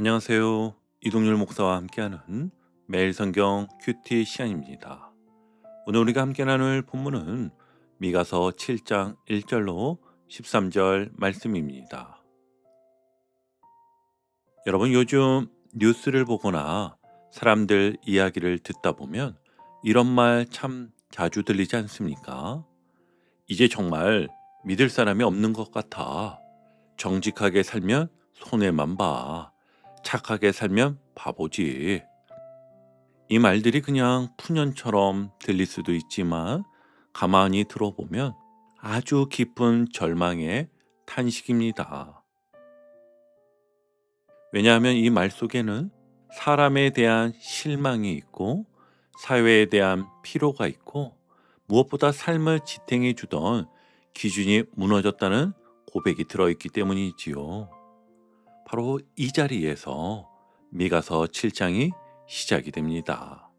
안녕하세요. 이동률 목사와 함께하는 매일 성경 큐티 시간입니다. 오늘 우리가 함께 나눌 본문은 미가서 7장 1절로 13절 말씀입니다. 여러분 요즘 뉴스를 보거나 사람들 이야기를 듣다 보면 이런 말 참 자주 들리지 않습니까? 이제 정말 믿을 사람이 없는 것 같아. 정직하게 살면 손해만 봐. 착하게 살면 바보지. 이 말들이 그냥 푸념처럼 들릴 수도 있지만 가만히 들어보면 아주 깊은 절망의 탄식입니다. 왜냐하면 이 말 속에는 사람에 대한 실망이 있고 사회에 대한 피로가 있고 무엇보다 삶을 지탱해 주던 기준이 무너졌다는 고백이 들어있기 때문이지요. 바로 이 자리에서 미가서 7장이 시작이 됩니다.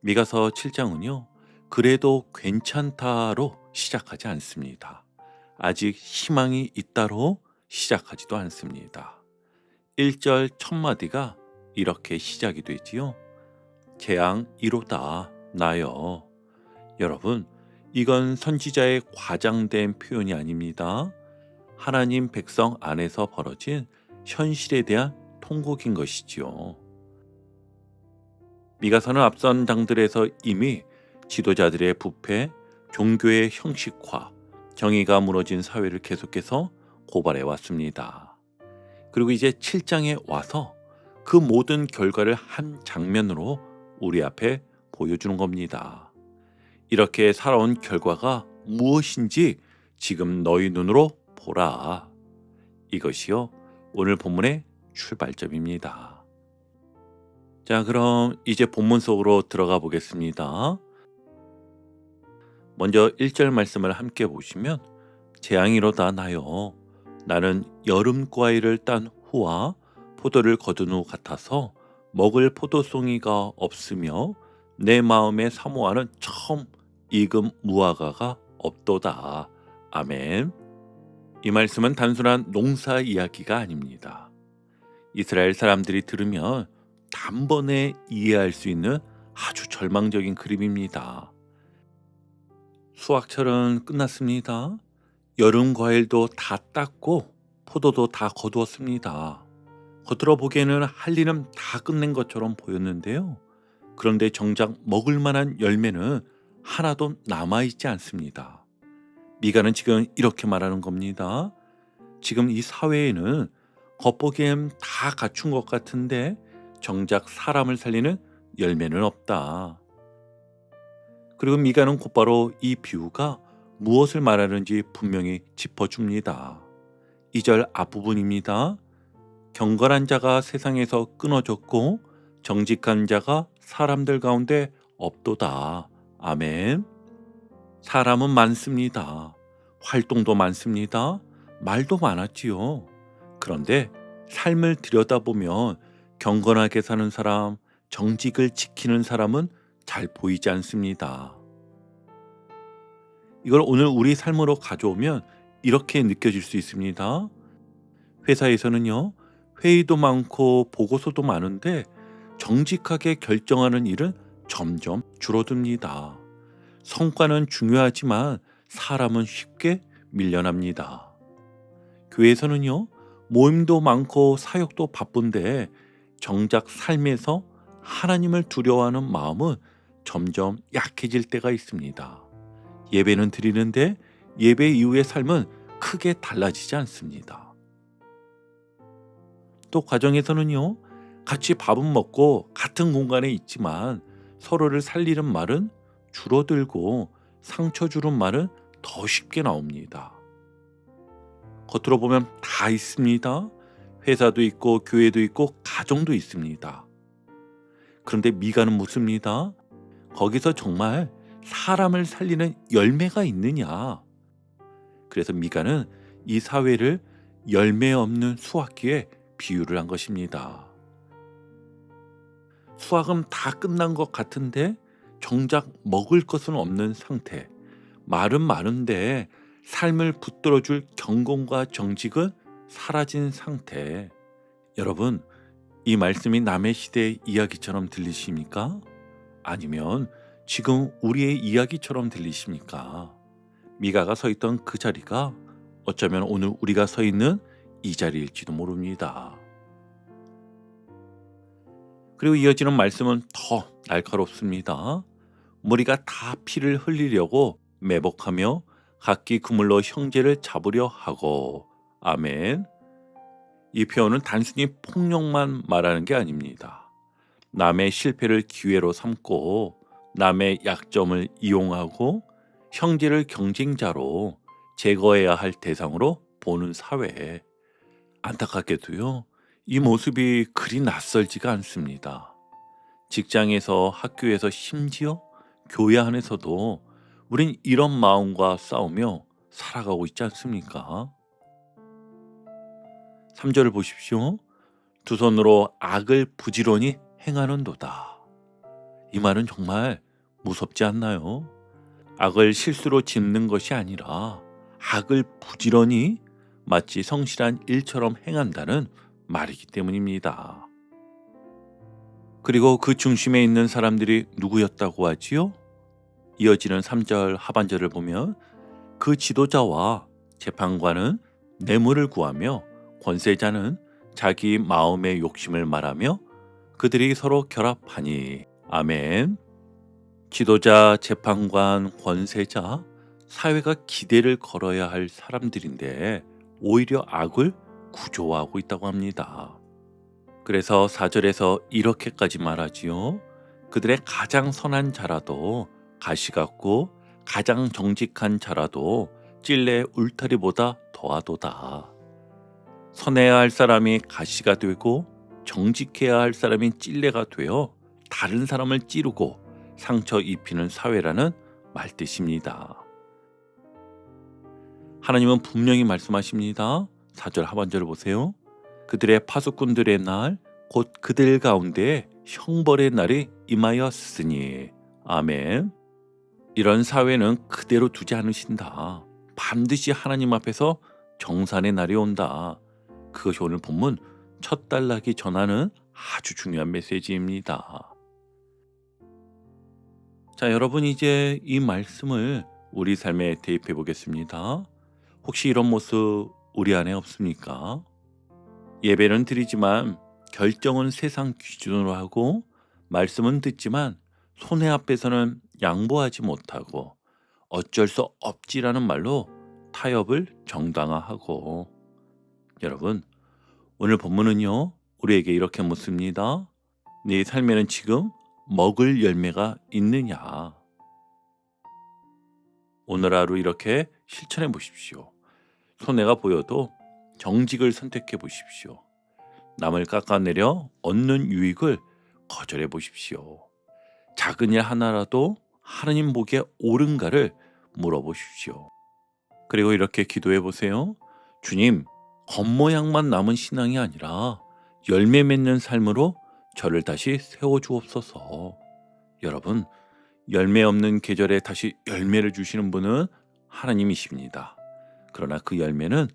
미가서 7장은요, 그래도 괜찮다로 시작하지 않습니다. 아직 희망이 있다로 시작하지도 않습니다. 1절 첫 마디가 이렇게 시작이 되지요. 재앙 이로다 나여. 여러분, 이건 선지자의 과장된 표현이 아닙니다. 하나님 백성 안에서 벌어진 현실에 대한 통곡인 것이지요. 미가서는 앞선 장들에서 이미 지도자들의 부패, 종교의 형식화, 정의가 무너진 사회를 계속해서 고발해 왔습니다. 그리고 이제 7장에 와서 그 모든 결과를 한 장면으로 우리 앞에 보여주는 겁니다. 이렇게 살아온 결과가 무엇인지 지금 너희 눈으로 보라. 이것이요. 오늘 본문의 출발점입니다. 자, 그럼 이제 본문 속으로 들어가 보겠습니다. 먼저 1절 말씀을 함께 보시면 재앙이로다 나요. 나는 여름 과일을 딴 후와 포도를 거둔 후 같아서 먹을 포도송이가 없으며 내 마음의 사모하는 처음 익은 무화과가 없도다. 아멘. 이 말씀은 단순한 농사 이야기가 아닙니다. 이스라엘 사람들이 들으면 단번에 이해할 수 있는 아주 절망적인 그림입니다. 수확철은 끝났습니다. 여름 과일도 다 땄고 포도도 다 거두었습니다. 겉으로 보기에는 할 일은 다 끝낸 것처럼 보였는데요. 그런데 정작 먹을 만한 열매는 하나도 남아있지 않습니다. 미가는 지금 이렇게 말하는 겁니다. 지금 이 사회에는 겉보기엔 다 갖춘 것 같은데 정작 사람을 살리는 열매는 없다. 그리고 미가는 곧바로 이 비유가 무엇을 말하는지 분명히 짚어줍니다. 2절 앞부분입니다. 경건한 자가 세상에서 끊어졌고 정직한 자가 사람들 가운데 없도다. 아멘. 사람은 많습니다. 활동도 많습니다. 말도 많았지요. 그런데 삶을 들여다보면 경건하게 사는 사람, 정직을 지키는 사람은 잘 보이지 않습니다. 이걸 오늘 우리 삶으로 가져오면 이렇게 느껴질 수 있습니다. 회사에서는요, 회의도 많고 보고서도 많은데 정직하게 결정하는 일은 점점 줄어듭니다. 성과는 중요하지만 사람은 쉽게 밀려납니다. 교회에서는요, 모임도 많고 사역도 바쁜데 정작 삶에서 하나님을 두려워하는 마음은 점점 약해질 때가 있습니다. 예배는 드리는데 예배 이후의 삶은 크게 달라지지 않습니다. 또 가정에서는요, 같이 밥은 먹고 같은 공간에 있지만 서로를 살리는 말은 줄어들고 상처 주는 말은 더 쉽게 나옵니다. 겉으로 보면 다 있습니다. 회사도 있고 교회도 있고 가정도 있습니다. 그런데 미가는 묻습니다. 거기서 정말 사람을 살리는 열매가 있느냐? 그래서 미가는 이 사회를 열매 없는 수확기에 비유를 한 것입니다. 수확은 다 끝난 것 같은데 정작 먹을 것은 없는 상태. 말은 많은데 삶을 붙들어줄 경건과 정직은 사라진 상태. 여러분, 이 말씀이 남의 시대의 이야기처럼 들리십니까? 아니면 지금 우리의 이야기처럼 들리십니까? 미가가 서 있던 그 자리가 어쩌면 오늘 우리가 서 있는 이 자리일지도 모릅니다. 그리고 이어지는 말씀은 더 날카롭습니다. 무리가 다 피를 흘리려고 매복하며 각기 그물로 형제를 잡으려 하고 아멘. 이 표현은 단순히 폭력만 말하는 게 아닙니다. 남의 실패를 기회로 삼고 남의 약점을 이용하고 형제를 경쟁자로 제거해야 할 대상으로 보는 사회. 안타깝게도요. 이 모습이 그리 낯설지가 않습니다. 직장에서 학교에서 심지어 교회 안에서도 우린 이런 마음과 싸우며 살아가고 있지 않습니까? 3절을 보십시오. 두 손으로 악을 부지런히 행하는도다. 이 말은 정말 무섭지 않나요? 악을 실수로 짓는 것이 아니라 악을 부지런히 마치 성실한 일처럼 행한다는 말이기 때문입니다. 그리고 그 중심에 있는 사람들이 누구였다고 하지요? 이어지는 3절 하반절을 보면 그 지도자와 재판관은 뇌물을 구하며 권세자는 자기 마음의 욕심을 말하며 그들이 서로 결합하니 아멘. 지도자, 재판관, 권세자, 사회가 기대를 걸어야 할 사람들인데 오히려 악을 구조화하고 있다고 합니다. 그래서 4절에서 이렇게까지 말하지요. 그들의 가장 선한 자라도 가시 같고 가장 정직한 자라도 찔레 울타리보다 더하도다. 선해야 할 사람이 가시가 되고 정직해야 할 사람이 찔레가 되어 다른 사람을 찌르고 상처 입히는 사회라는 말뜻입니다. 하나님은 분명히 말씀하십니다. 4절 하반절을 보세요. 그들의 파수꾼들의 날, 곧 그들 가운데 형벌의 날이 임하였으니. 아멘. 이런 사회는 그대로 두지 않으신다. 반드시 하나님 앞에서 정산의 날이 온다. 그것이 오늘 본문 첫 단락이 전하는 아주 중요한 메시지입니다. 자, 여러분 이제 이 말씀을 우리 삶에 대입해 보겠습니다. 혹시 이런 모습 우리 안에 없습니까? 예배는 드리지만 결정은 세상 기준으로 하고 말씀은 듣지만 손해 앞에서는 양보하지 못하고 어쩔 수 없지라는 말로 타협을 정당화하고 여러분 오늘 본문은요 우리에게 이렇게 묻습니다. 네 삶에는 지금 먹을 열매가 있느냐? 오늘 하루 이렇게 실천해 보십시오. 손해가 보여도 정직을 선택해 보십시오. 남을 깎아내려 얻는 유익을 거절해 보십시오. 작은 일 하나라도 하나님 보기에 옳은가를 물어보십시오. 그리고 이렇게 기도해 보세요. 주님, 겉모양만 남은 신앙이 아니라 열매 맺는 삶으로 저를 다시 세워 주옵소서. 여러분, 열매 없는 계절에 다시 열매를 주시는 분은 하나님이십니다. 그러나 그 열매는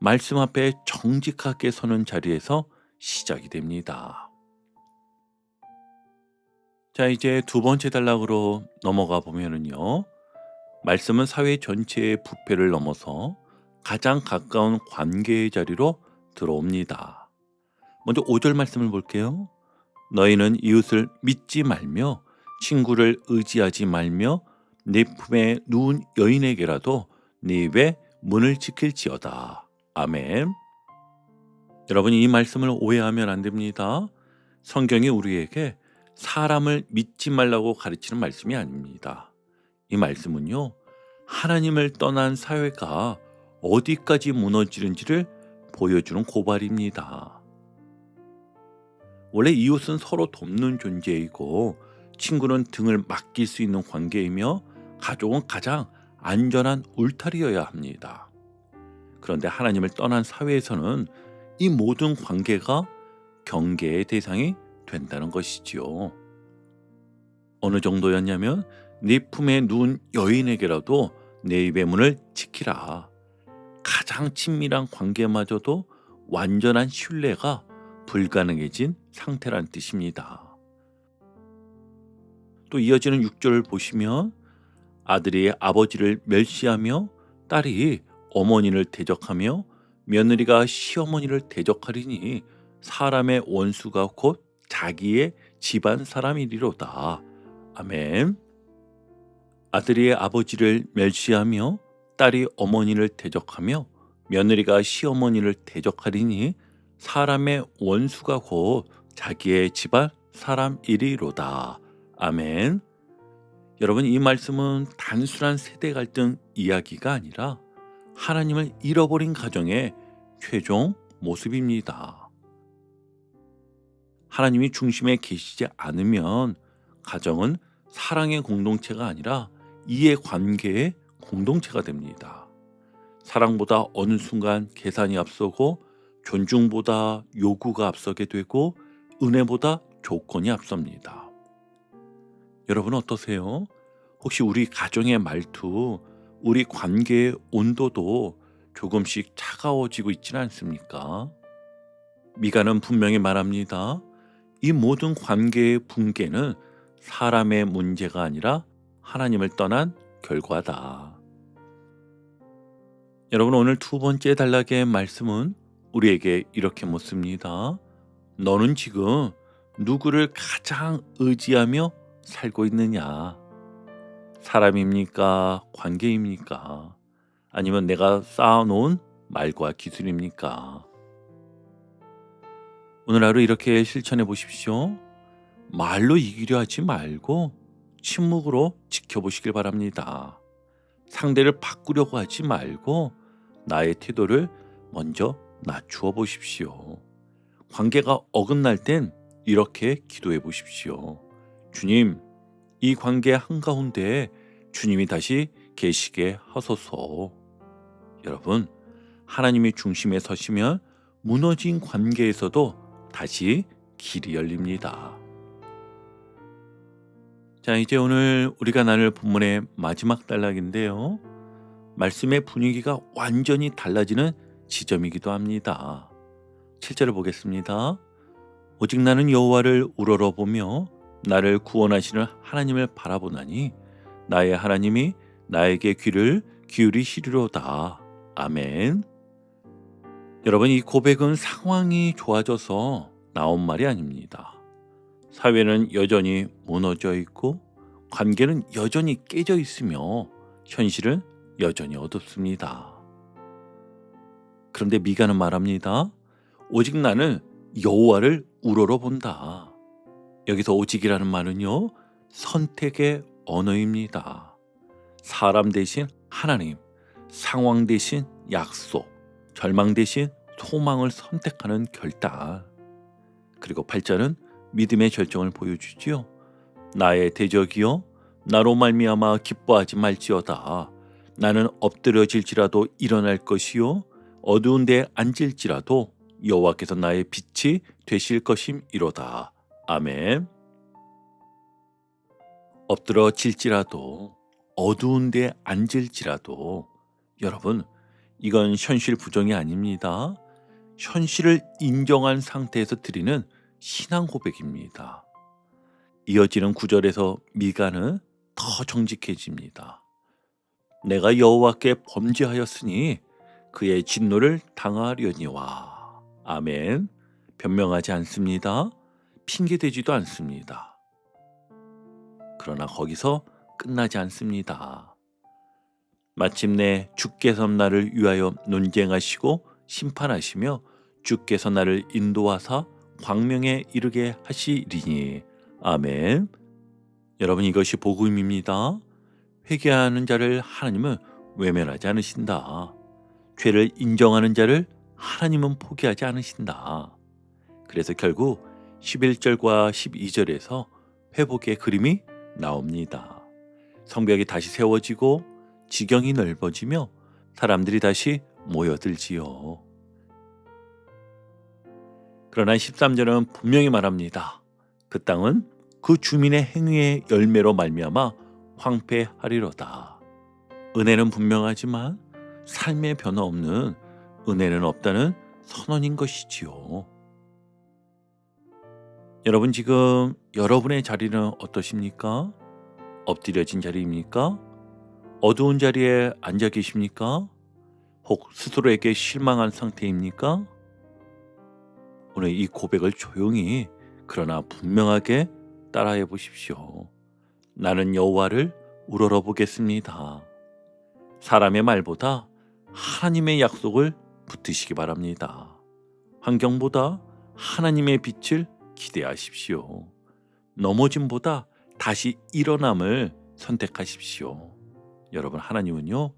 말씀 앞에 정직하게 서는 자리에서 시작이 됩니다. 자, 이제 두 번째 단락으로 넘어가 보면은요. 말씀은 사회 전체의 부패를 넘어서 가장 가까운 관계의 자리로 들어옵니다. 먼저 5절 말씀을 볼게요. 너희는 이웃을 믿지 말며 친구를 의지하지 말며 네 품에 누운 여인에게라도 네입 문을 지킬지어다. 아멘. 여러분 이 말씀을 오해하면 안 됩니다. 성경이 우리에게 사람을 믿지 말라고 가르치는 말씀이 아닙니다. 이 말씀은요. 하나님을 떠난 사회가 어디까지 무너지는지를 보여주는 고발입니다. 원래 이웃은 서로 돕는 존재이고 친구는 등을 맡길 수 있는 관계이며 가족은 가장 안전한 울타리여야 합니다. 그런데 하나님을 떠난 사회에서는 이 모든 관계가 경계의 대상이 된다는 것이지요. 어느 정도였냐면 네 품에 누운 여인에게라도 내 입의 문을 지키라. 가장 친밀한 관계마저도 완전한 신뢰가 불가능해진 상태란 뜻입니다. 또 이어지는 6절을 보시면 아들이 아버지를 멸시하며 딸이 어머니를 대적하며 며느리가 시어머니를 대적하리니 사람의 원수가 곧 자기의 집안 사람이리로다. 아멘. 아들이 아버지를 멸시하며 딸이 어머니를 대적하며 며느리가 시어머니를 대적하리니 사람의 원수가 곧 자기의 집안 사람이리로다. 아멘. 여러분 이 말씀은 단순한 세대 갈등 이야기가 아니라 하나님을 잃어버린 가정의 최종 모습입니다. 하나님이 중심에 계시지 않으면 가정은 사랑의 공동체가 아니라 이해 관계의 공동체가 됩니다. 사랑보다 어느 순간 계산이 앞서고 존중보다 요구가 앞서게 되고 은혜보다 조건이 앞섭니다. 여러분 어떠세요? 혹시 우리 가정의 말투, 우리 관계의 온도도 조금씩 차가워지고 있지는 않습니까? 미가는 분명히 말합니다. 이 모든 관계의 붕괴는 사람의 문제가 아니라 하나님을 떠난 결과다. 여러분 오늘 두 번째 단락의 말씀은 우리에게 이렇게 묻습니다. 너는 지금 누구를 가장 의지하며 살고 있느냐? 사람입니까? 관계입니까? 아니면 내가 쌓아놓은 말과 기술입니까? 오늘 하루 이렇게 실천해 보십시오. 말로 이기려 하지 말고 침묵으로 지켜보시길 바랍니다. 상대를 바꾸려고 하지 말고 나의 태도를 먼저 낮추어 보십시오. 관계가 어긋날 땐 이렇게 기도해 보십시오. 주님, 이 관계 한가운데 주님이 다시 계시게 하소서. 여러분, 하나님이 중심에 서시면 무너진 관계에서도 다시 길이 열립니다. 자, 이제 오늘 우리가 나눌 본문의 마지막 단락인데요. 말씀의 분위기가 완전히 달라지는 지점이기도 합니다. 7절을 보겠습니다. 오직 나는 여호와를 우러러 보며 나를 구원하시는 하나님을 바라보나니 나의 하나님이 나에게 귀를 기울이시리로다. 아멘. 여러분 이 고백은 상황이 좋아져서 나온 말이 아닙니다. 사회는 여전히 무너져 있고 관계는 여전히 깨져 있으며 현실은 여전히 어둡습니다. 그런데 미가는 말합니다. 오직 나는 여호와를 우러러 본다. 여기서 오직이라는 말은요. 선택의 언어입니다. 사람 대신 하나님, 상황 대신 약속, 절망 대신 소망을 선택하는 결단. 그리고 8절은 믿음의 결정을 보여주지요. 나의 대적이여 나로 말미암아 기뻐하지 말지어다. 나는 엎드려질지라도 일어날 것이요 어두운 데 앉을지라도 여호와께서 나의 빛이 되실 것임이로다. 아멘. 엎드러질지라도 어두운 데 앉을지라도 여러분 이건 현실 부정이 아닙니다. 현실을 인정한 상태에서 드리는 신앙 고백입니다. 이어지는 구절에서 미가는 더 정직해집니다. 내가 여호와께 범죄하였으니 그의 진노를 당하려니와 아멘. 변명하지 않습니다. 핑계대지도 않습니다. 그러나 거기서 끝나지 않습니다. 마침내 주께서 나를 위하여 논쟁하시고 심판하시며 주께서 나를 인도하사 광명에 이르게 하시리니 아멘. 여러분 이것이 복음입니다. 회개하는 자를 하나님은 외면하지 않으신다. 죄를 인정하는 자를 하나님은 포기하지 않으신다. 그래서 결국 11절과 12절에서 회복의 그림이 나옵니다. 성벽이 다시 세워지고 지경이 넓어지며 사람들이 다시 모여들지요. 그러나 13절은 분명히 말합니다. 그 땅은 그 주민의 행위의 열매로 말미암아 황폐하리로다. 은혜는 분명하지만 삶의 변화 없는 은혜는 없다는 선언인 것이지요. 여러분 지금 여러분의 자리는 어떠십니까? 엎드려진 자리입니까? 어두운 자리에 앉아 계십니까? 혹 스스로에게 실망한 상태입니까? 오늘 이 고백을 조용히 그러나 분명하게 따라해 보십시오. 나는 여호와를 우러러 보겠습니다. 사람의 말보다 하나님의 약속을 붙드시기 바랍니다. 환경보다 하나님의 빛을 기대하십시오. 넘어짐보다 다시 일어남을 선택하십시오. 여러분, 하나님은요,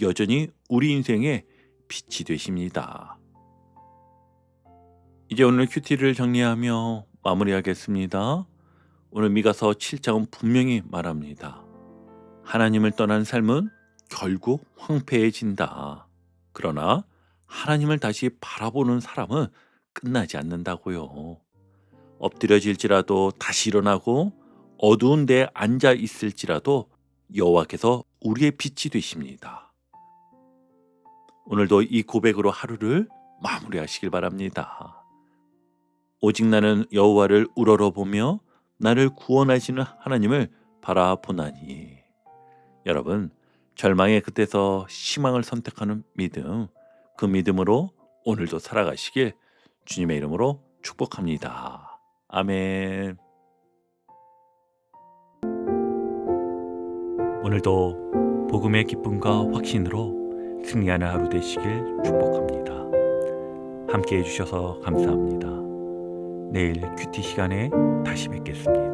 여전히 우리 인생의 빛이 되십니다. 이제 오늘 큐티를 정리하며 마무리하겠습니다. 오늘 미가서 7장은 분명히 말합니다. 하나님을 떠난 삶은 결국 황폐해진다. 그러나 하나님을 다시 바라보는 사람은 끝나지 않는다고요. 엎드려질지라도 다시 일어나고 어두운 데 앉아 있을지라도 여호와께서 우리의 빛이 되십니다. 오늘도 이 고백으로 하루를 마무리하시길 바랍니다. 오직 나는 여호와를 우러러 보며 나를 구원하시는 하나님을 바라보나니. 여러분, 절망의 끝에서 희망을 선택하는 믿음, 그 믿음으로 오늘도 살아가시길 주님의 이름으로 축복합니다. 아멘. 오늘도 복음의 기쁨과 확신으로 승리하는 하루 되시길 축복합니다. 함께 해주셔서 감사합니다. 내일 큐티 시간에 다시 뵙겠습니다.